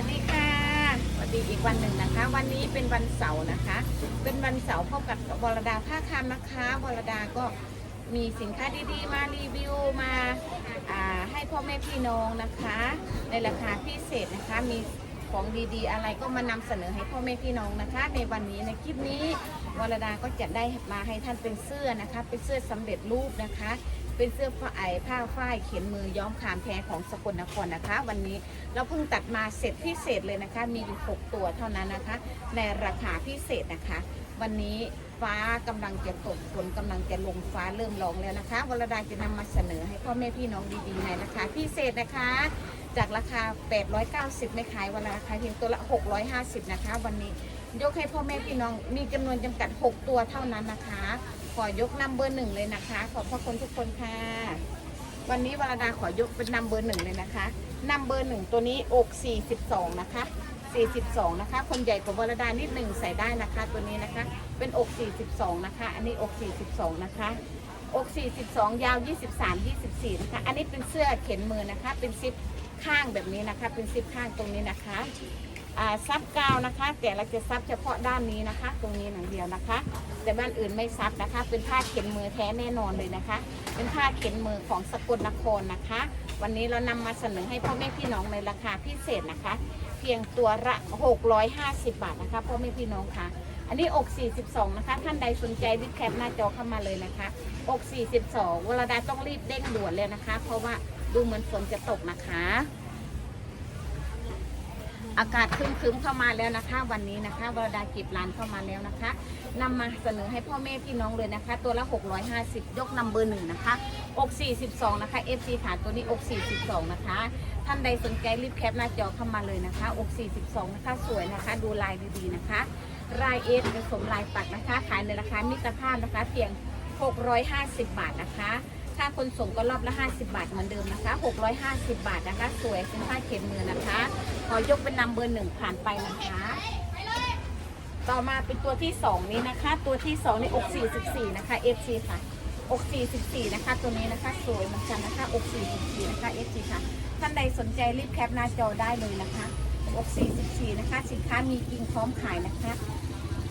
วัสดีค่ะสวัสดีอีกวันหนึ่งนะคะ วันนี้เป็นวันเสาร์นะคะ เป็นวันเสาร์พบกับวรดาผ้าคามนะคะวรดาก็มีสินค้าดีๆ มารีวิวมาให้พ่อแม่พี่น้องนะคะ ในราคาพิเศษนะคะมี ของดีๆ อะไรก็มานำเสนอให้พ่อแม่พี่น้องนะคะ ในวันนี้ในคลิปนี้วรดาก็จะได้มาให้ท่านเป็นเสื้อนะคะ เป็นเสื้อสำเร็จรูปนะคะ เป็นเสื้อผ้าไอผ้าฝ้ายเขียนมือย้อมขามแท้ของสกลนครนะคะ วันนี้เราเพิ่งตัดมาเสร็จพิเศษเลยนะคะ มีอยู่6ตัวเท่านั้นนะคะ ในราคาพิเศษนะคะ วันนี้ฟ้ากำลังจะตกฝนกำลังจะลงฟ้าเริ่มร้องแล้วนะคะวรดาจะนำมาเสนอให้พ่อแม่พี่น้องดีๆในราคาพิเศษนะคะ จากราคา 890ในขายวันละราคาเพียงตัวละ 650 นะคะ วันนี้ยกให้พ่อแม่พี่น้องมีจำนวนจำกัด 6 ตัวเท่านั้นนะคะ ขอยกนำเบอร์หนึ่งเลยนะคะ ขอบพระคุณทุกคนค่ะ วันนี้วรดาขอยกเป็นนำเบอร์หนึ่งเลยนะคะนำเบอร์หนึ่งตัวนี้อก 42 นะคะ 42 นะคะ คนใหญ่กว่าวรดานิดหนึ่งใส่ได้นะคะตัวนี้นะคะ เป็นอก 42 นะคะ อันนี้อก 42 นะคะ อก 42 ยาว 23 24 นะคะ อันนี้เป็นเสื้อเข็นมือนะคะ เป็นซิปข้างแบบนี้นะคะ เป็นซิปข้างตรงนี้นะคะซับกาวนะคะ แต่เราจะซับเฉพาะด้านนี้นะคะ ตรงนี้หนังเดียวนะคะ แต่บ้านอื่นไม่ซับนะคะ เป็นผ้าเข็นมือแท้แน่นอนเลยนะคะ เป็นผ้าเข็นมือของสกลนครนะคะ วันนี้เรานำมาเสนอให้พ่อแม่พี่น้องในราคาพิเศษนะคะ เพียงตัวละ 650 บาทนะคะพ่อแม่พี่น้องค่ะอันนี้อก 42 นะคะ ท่านใดสนใจรีบแคปหน้าจอเข้ามาเลยนะคะ อก 42 เวลาใดต้องรีบเด้งด่วนเลยนะคะ เพราะว่าดูเหมือนฝนจะตกนะคะ อากาศครึ้มๆเข้ามาแล้วนะคะ วันนี้นะคะวรดากิบลานเข้ามาแล้วนะคะนำมาเสนอให้พ่อแม่พี่น้องเลยนะคะ ตัวละ 650 ยกนำเบอร์หนึ่งนะคะอก42 นะคะ FC ขาตัวนี้อก42 นะคะ ท่านใดสนใจรีบแคปหน้าจอเข้ามาเลยนะคะอก42 นะคะ สวยนะคะ ดูลายดีๆนะคะ ลายเอสผสมลายปักนะคะ ขายในราคามิตรภาพนะคะเพียง 650 บาทนะคะค่าขนส่งก็รอบละ 50 บาทเหมือนเดิมนะคะ 650 บาทนะคะ สวยเป็นผ้าเข็มมือนะคะ ขอยกเป็นนำเบอร์หนึ่งผ่านไปนะคะ ต่อมาเป็นตัวที่สองนี้นะคะ ตัวที่2ในอกสี่สิบสี่นะคะ FC ค่ะอก44 นะคะ ตัวนี้นะคะ สวยเหมือนกันนะคะอก44 นะคะ FC ค่ะ ท่านใดสนใจรีบแคปหน้าจอได้เลยนะคะอก44 นะคะ สินค้ามีจริงพร้อมขายนะคะ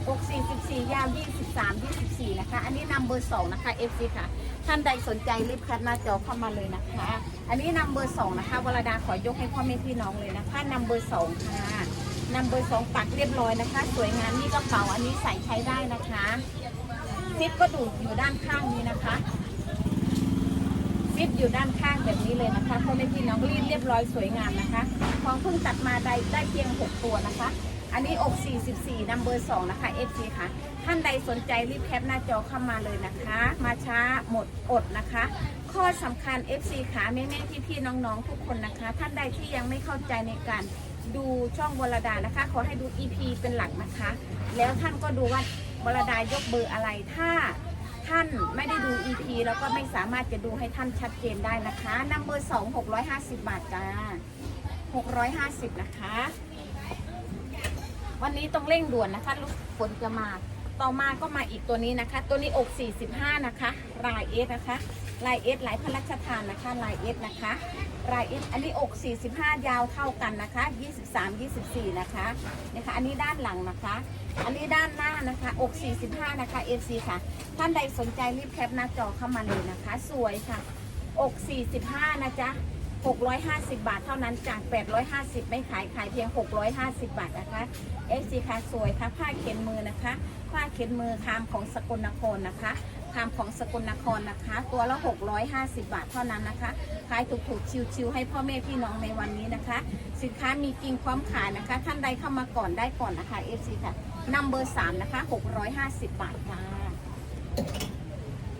อก44ยาว23 24นะคะ อันนี้นำเบอร์2นะคะ FC ค่ะ ท่านใดสนใจรีบแคปหน้าจอเข้ามาเลยนะคะ อันนี้นำเบอร์2นะคะวรดาขอยกให้พ่อแม่พี่น้องเลยนะคะนำเบอร์2ค่ะนำเบอร์2ปักเรียบร้อยนะคะ สวยงามนี่กระเป๋าอันนี้ใส่ใช้ได้นะคะซิปก็ดูอยู่ด้านข้างนี้นะคะซิปอยู่ด้านข้างแบบนี้เลยนะคะพ่อแม่พี่น้องรีดเรียบร้อยสวยงามนะคะ ของเพิ่งตัดมาได้ได้เพียง 6 ตัวนะคะ อันนี้อก44นัมเบอร์2นะคะ FC ค่ะ ท่านใดสนใจรีบแคปหน้าจอเข้ามาเลยนะคะ มาช้าหมดอดนะคะ ข้อสำคัญ FC ขาแม่แม่พี่พี่ๆน้องๆทุกคนนะคะ ท่านใดที่ยังไม่เข้าใจในการดูช่องวรดานะคะ ขอให้ดู EP เป็นหลักนะคะ แล้วท่านก็ดูว่าวรดายกเบอร์อะไรถ้าท่านไม่ได้ดู EP แล้วก็ไม่สามารถจะดูให้ท่านชัดเจนได้นะคะนัมเบอร์2 650บาทจ้า650นะคะ วันนี้ต้องเร่งด่วนนะคะลูกฝนจะมา ต่อมาก็มาอีกตัวนี้นะคะ ตัวนี้อก 45 นะคะ ลายเอสนะคะ ลายเอสลายพระราชทานนะคะ ลายเอสนะคะ ลายเอสอันนี้อก 45 ยาวเท่ากันนะคะ 23 24 นะคะนะคะ อันนี้ด้านหลังนะคะ อันนี้ด้านหน้านะคะ อก 45 นะคะ FC ค่ะ ท่านใดสนใจรีบแคปหน้าจอเข้ามาเลยนะคะ สวยค่ะ อก 45 นะจ๊ะ 650 บาทเท่านั้นจาก 850 ไม่ขายขายเพียง 650 บาทนะคะเอฟซีค่ะสวยค่ะผ้าเขียนมือนะคะ ผ้าเขียนมือคามของสกลนครนะคะคามของสกลนครนะคะ ตัวละ 650 บาทเท่านั้นนะคะขายถูกๆชิวๆให้พ่อแม่พี่น้องในวันนี้นะคะ สินค้ามีจริงพร้อมขายนะคะ ท่านใดเข้ามาก่อนได้ก่อนนะคะเอฟซีค่ะนัมเบอร์3นะคะ 650 บาทค่ะ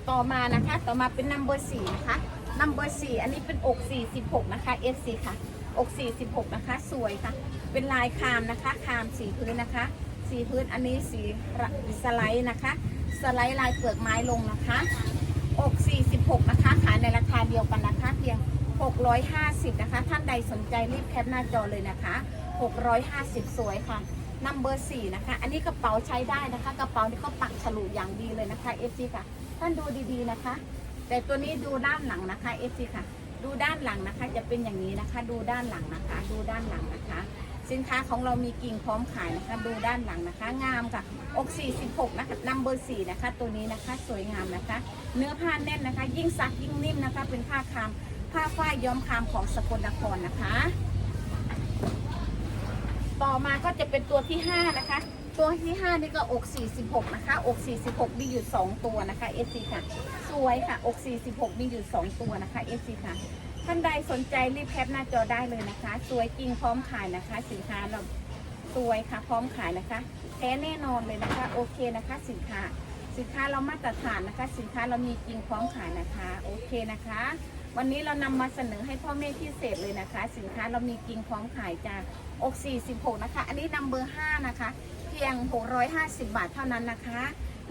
ต่อมานะคะต่อมาเป็นนัมเบอร์4นะคะ นัมเบอร์4อันนี้เป็นอก 46 นะคะ FC ค่ะ อก 46 นะคะ สวยค่ะ เป็นลายคามนะคะ คามสีพื้นนะคะ สีพื้นอันนี้สีสไลด์นะคะ สไลด์ลายเปลือกไม้ลงนะคะ อก 46 นะคะ ขายในราคาเดียวกันนะคะ เพียง 650 นะคะ ท่านใดสนใจรีบแคปหน้าจอเลยนะคะ 650 สวยค่ะนัมเบอร์4นะคะ อันนี้กระเป๋าใช้ได้นะคะ กระเป๋านี่ก็ปักฉลุอย่างดีเลยนะคะ FC ค่ะ ท่านดูดีๆนะคะ แต่ตัวนี้ดูด้านหลังนะคะ FC ค่ะ ดูด้านหลังนะคะ จะเป็นอย่างนี้นะคะ ดูด้านหลังนะคะ ดูด้านหลังนะคะ สินค้าของเรามีกิ่งพร้อมขายนะคะ ดูด้านหลังนะคะ งามค่ะอก46นะคะนัมเบอร์4นะคะ ตัวนี้นะคะสวยงามนะคะ เนื้อผ้าแน่นนะคะ ยิ่งซักยิ่งนิ่มนะคะ เป็นผ้าคามผ้าฝ้ายย้อมคามของสกลนครนะคะ ต่อมาก็จะเป็นตัวที่ 5 นะคะ ตัวที่ 5 นี่ก็อก 46 นะคะ อก 46 มีอยู่ 2 ตัวนะคะ FC ค่ะ สวยค่ะ อก 46 มีอยู่ 2 ตัวนะคะ FC ค่ะ ท่านใดสนใจรีบแคปหน้าจอได้เลยนะคะ สวยจริงพร้อมขายนะคะ สินค้าเราสวยค่ะ พร้อมขายนะคะ แท้แน่นอนเลยนะคะ โอเคนะคะ สินค้า สินค้าเรามาตรฐานนะคะ สินค้าเรามีจริงพร้อมขายนะคะ โอเคนะคะ วันนี้เรานำมาเสนอให้พ่อแม่พิเศษเลยนะคะ สินค้าเรามีจริงพร้อมขายจากอก 46 นะคะ อันนี้นัมเบอร์5นะคะ พียง 650 บาทเท่านั้นนะคะ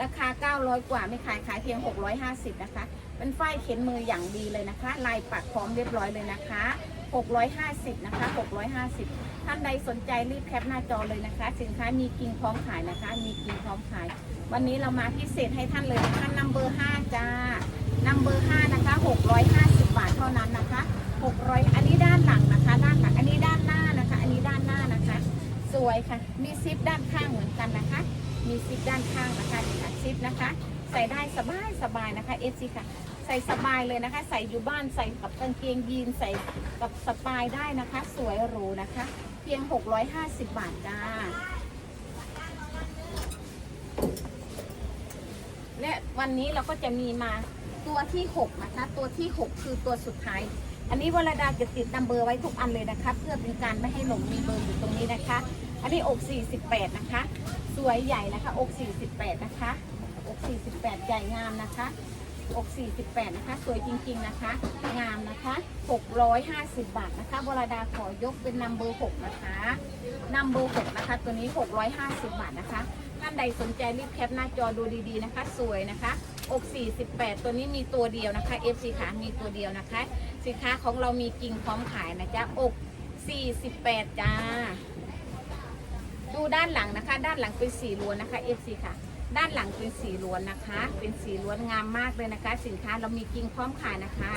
ราคา 900 กว่าไม่ขายขายเพียง 650 นะคะ เป็นฝ้ายเข็นมืออย่างดีเลยนะคะ ลายปักพร้อมเรียบร้อยเลยนะคะ 650 นะคะ 650 ท่านใดสนใจรีบแคปหน้าจอเลยนะคะ สินค้ามีกิ่งพร้อมขายนะคะ มีกิ่งพร้อมขาย วันนี้เรามาพิเศษให้ท่านเลยนะคะนัมเบอร์5จ้านัมเบอร์5นะคะ 650 บาทเท่านั้นนะคะ 600 อันนี้ด้านหลังนะคะ ด้านหลัง อันนี้ด้านหน้านะคะ อันนี้ด้านหน้านะคะ สวยค่ะ มีซิปด้านข้างเหมือนกันนะคะ มีซิปด้านข้างนะคะนี่ค่ะซิปนะคะ ใส่ได้สบายสบายนะคะเอซีค่ะ ใส่สบายเลยนะคะ ใส่อยู่บ้านใส่กับกางเกงยีนใส่กับสปายได้นะคะ สวยหรูนะคะ เพียง 650 บาทจ้าและวันนี้เราก็จะมีมา ตัวที่ 6 นะคะ ตัวที่ 6 คือตัวสุดท้าย อันนี้วรดาจะติดนัมเบอร์ไว้ทุกอันเลยนะคะ เพื่อเป็นการไม่ให้หลงมีเบอร์อยู่ตรงนี้นะคะ อันนี้อก 48 นะคะ สวยใหญ่นะคะ อก 48 นะคะ อก 48 ใหญ่งามนะคะอก48 นะคะ สวยจริงๆนะคะ งามนะคะ 650 บาทนะคะวรดาขอยกเป็นนัมเบอร์6นะคะนัมเบอร์6นะคะ ตัวนี้ 650 บาทนะคะท่านใดสนใจรีบแคปหน้าจอดูดีๆนะคะ สวยนะคะ อก48 ตัวนี้มีตัวเดียวนะคะ FC ค่ะมีตัวเดียวนะคะ สินค้าของเรามีกิ่งพร้อมขายนะจ๊ะอก48จ้า ดูด้านหลังนะคะ ด้านหลังเป็นสีล้วนนะคะ FC ค่ะ ด้านหลังเป็นสีล้วนนะคะ เป็นสีล้วนงามมากเลยนะคะ สินค้าเรามีกิ่งพร้อมขายนะคะ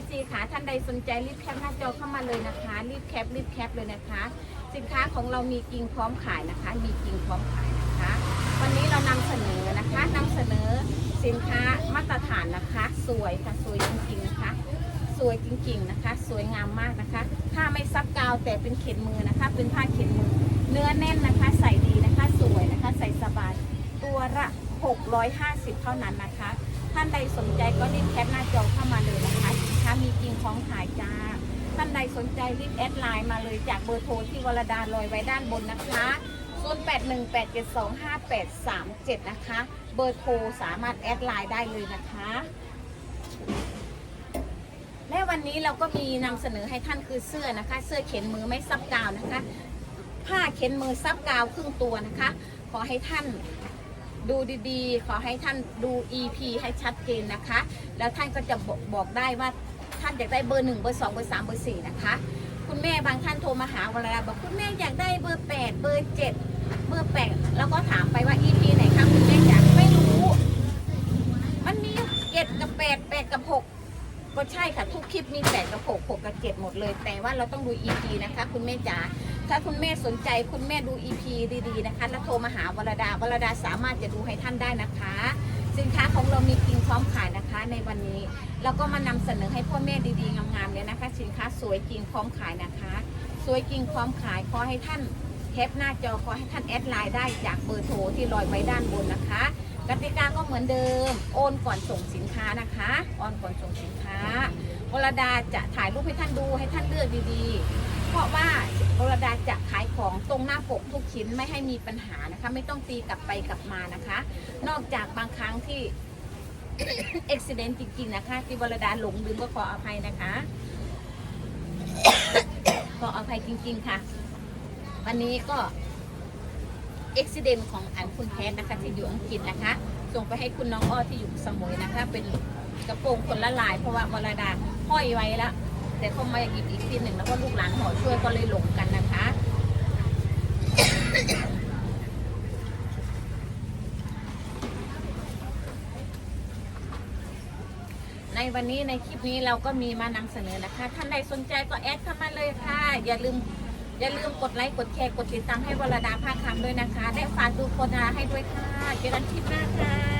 FC ค่ะท่านใดสนใจรีบแคปหน้าจอเข้ามาเลยนะคะ รีบแคปรีบแคปเลยนะคะ สินค้าของเรามีกิ่งพร้อมขายนะคะ มีกิ่งพร้อมขายนะคะ วันนี้เรานำเสนอนะคะนำเสนอ สินค้ามาตรฐานนะคะ สวยค่ะสวยจริงๆนะคะ สวยจริงๆนะคะ สวยงามมากนะคะผ้าไม่ซับกาวแต่เป็นเข็นมือนะคะ เป็นผ้าเข็นมือ เนื้อแน่นนะคะ ใส่ดีนะคะ สวยนะคะ ใส่สบายตัวละ650 เท่านั้นนะคะ ท่านใดสนใจก็รีบแคปหน้าจอเข้ามาเลยนะคะสินค้ามีจริงของขายจ้าท่านใดสนใจรีบแอดไลน์มาเลยจากเบอร์โทรที่วรดาลอยไว้ด้านบนนะคะ 0818725837 นะคะ เบอร์โทรสามารถแอดไลน์ได้เลยนะคะ และวันนี้เราก็มีนำเสนอให้ท่านคือเสื้อนะคะ เสื้อเข็นมือไม่ซับกาวนะคะ ผ้าเข็นมือซับกาวครึ่งตัวนะคะ ขอให้ท่านดูดีๆ ขอให้ท่านดู EP ให้ชัดเจนนะคะ แล้วท่านก็จะบอกบอกได้ว่าท่านอยากได้เบอร์หนึ่งเบอร์สองเบอร์สามเบอร์สี่นะคะ คุณแม่บางท่านโทรมาหาเวลาบอกคุณแม่อยากได้เบอร์แปดเบอร์เจ็ดเบอร์แปดแล้วก็ถามไปว่า EP ไหนคะคุณแม่อยากไม่รู้ มันมีเจ็ดกับแปดแปดกับหกก็ใช่ค่ะทุกคลิปมีแปดกับหกหกกับเจ็ดหมดเลย แต่ว่าเราต้องดู EP นะคะ คุณแม่จ๋าถ้าคุณแม่สนใจคุณแม่ดู EP ดีๆนะคะ แล้วโทรมาหาวรดาวรดาสามารถจะดูให้ท่านได้นะคะ สินค้าของเรามีกิงพร้อมขายนะคะ นี้เราก็มานำเสนอให้พ่อแม่ดีๆงามๆเลยนะคะ สินค้าสวยจริงพร้อมขายนะคะ สวยจริงพร้อมขายขอให้ท่านแคปหน้าจอขอให้ท่านแอดไลน์ได้จากเบอร์โทรที่ลอยไว้ด้านบนนะคะกติกาก็เหมือนเดิม โอนก่อนส่งสินค้านะคะโอนก่อนส่งสินค้าวรดาจะถ่ายรูปให้ท่านดูให้ท่านเลือกดีๆ เพราะว่าวรดาจะขายของตรงหน้าปกทุกชิ้นไม่ให้มีปัญหานะคะ ไม่ต้องตีกลับไปกลับมานะคะ นอกจากบางครั้งที่ อุบิเหตุจริงๆนะคะที่วรดาหลงลืมก็ขออภัยนะคะ ขออภัยจริง ๆค่ะ วันนี้ก็อุบิเหตุของอันคุณแพทย์นะคะที่อยู่อังกฤษนะคะ ส่งไปให้คุณน้องอ้อที่อยู่สมุยนะคะ เป็นกระโปรงคนละลาย เพราะว่าวรดาห้อยไว้แล้วแต่เขามาหยิบอีกทีหนึ่งแล้วก็ลูกหลานหอช่วยก็เลยหลงกันนะคะ ในวันนี้ในคลิปนี้เราก็มีมานำเสนอนะคะ ท่านใดสนใจก็แอดเข้ามาเลยค่ะ อย่าลืม อย่าลืมกดไลค์กดแชร์กดติดตามให้วรดาภาคคำด้วยนะคะ ได้ฝากดูโฆษณาให้ด้วยค่ะเจอกันคลิปหน้าค่ะ